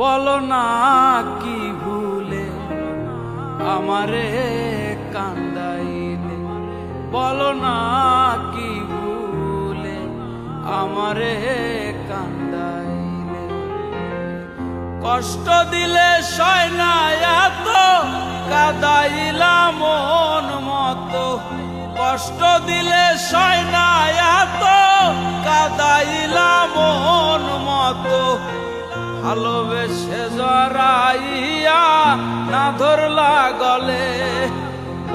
বলো না কি ভুলে আমারে কান্দাইলে। বলো না কি ভুলে আমারে কান্দাইলে। কষ্ট দিলে সয় না এত, কাদাইলা মন মতো। কষ্ট দিলে সয় না এত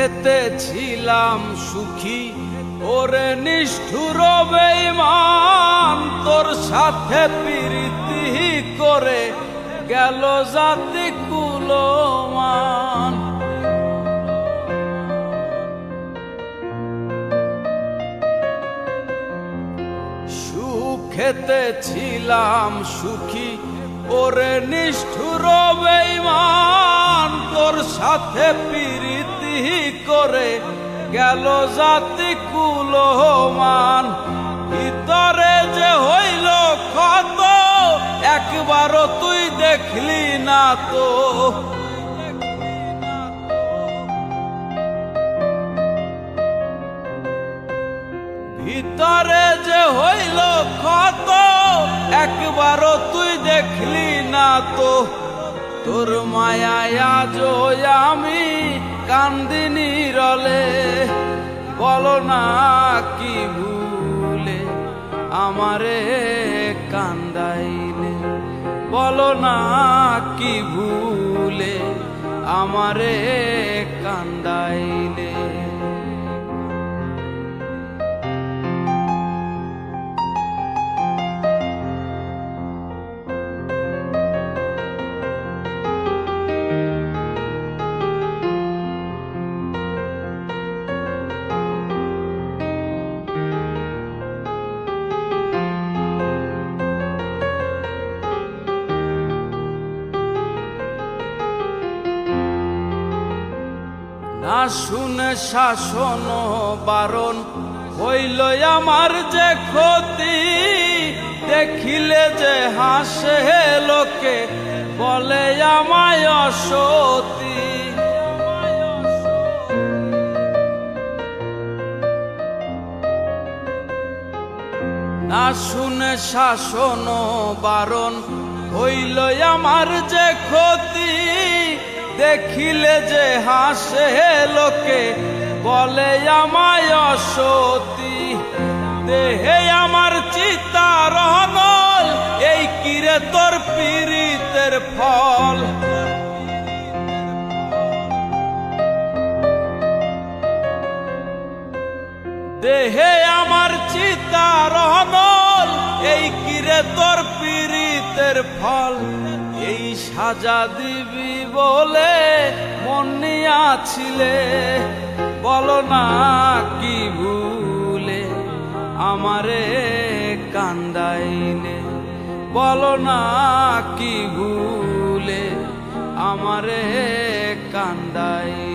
সুখেতে ছিলাম সুখী। ওরে নিষ্ঠুর বেঈমান, তোর সাথে প্রীতি করে গেল জাতি কুলমান সুখেতে ছিলাম সুখী, ওরে নিষ্ঠুর বেঈমান, তোর সাথে প্রীতি করে গেল জাতি কুলমান ভিতরে যে হইল ক্ষত, একবারও তুই দেখলি না তো। ভিতরে যে হইল ক্ষত, একবারও তুই দেখলি না তো। তোর মায়া আজ আমি কান্দিনি রলে বলো না কি ভুলে আমারে কান্দাইলে। বলো না কি ভুলে আমারে কান্দাইলে। না শুনে শাসন বারণ হইল আমার যে ক্ষতি। দেখিলে যে হাসে লোকে, বলে আমায় অসতী। না শুনে শাসন বারণ হইল আমার যে ক্ষতি। দেখিলে যে হাসে লোকে, বলে, আমায় অসতী, দেহে আমার চিতার অনল এই কিরে তোর পীড়িতের ফল? দেহে আমার চিতার অনল এই কিরে তোর পীড়িতের ফল? এই সাজা দিবি বলে মনে আছিলে বলো না কি ভুলে আমারে কান্দাইলে। বলো না কি ভুলে আমারে কান্দাইলে।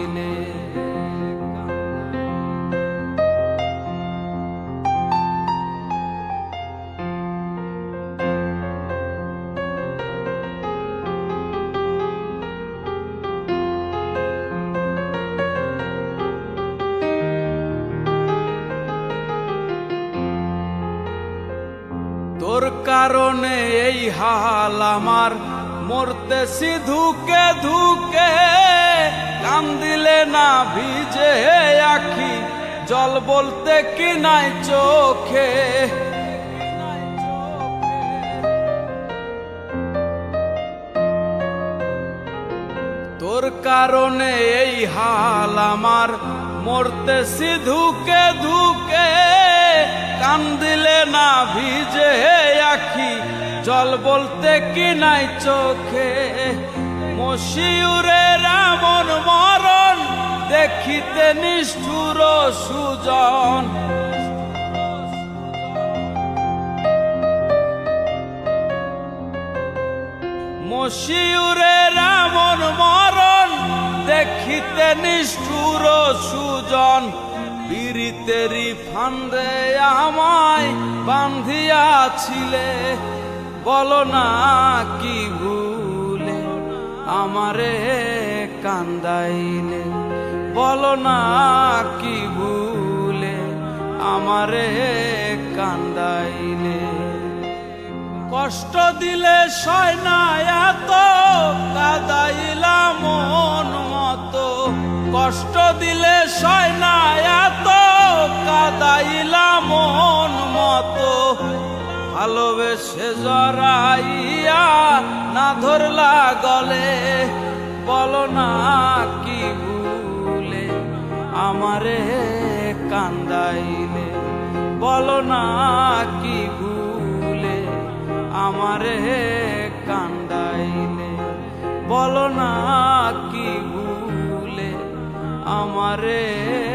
তোর কারণে এই হাল আমার মরতেছি ধুকে ধুকে, কান দিলে না ভিজে আখি, জল বলতে কি নাই চোখে? তোর কারণে এই হাল আমার মরতেছি ধুকে ধুকে টান দিলে না ভিজে আখি, জল বলতে কি নাই চোখে? মশিউরে রামন মরণ দেখিতে নিষ্ঠুর সুজন। মশিউরে রামন মরণ দেখিতে নিষ্ঠুর সুজন। বীরিতেরি ফান্দে আমায় বান্ধিয়াছিলে বলো না কি ভুলে আমারে কান্দাইলে, বলো না কি ভুলে আমারে কান্দাইলে। কষ্ট দিলে সয় না এত, কাদাইলা মন কষ্ট দিলে সয় না এত কাদাইলা মন মতো। ভালোবেসে জড়াইয়া না ধরলা গলে, বলো না কি ভুলে, আমারে কান্দাইলে। বলো না কি ভুলে, আমারে কান্দাইলে। বলো না কি ভুলে আমারে কান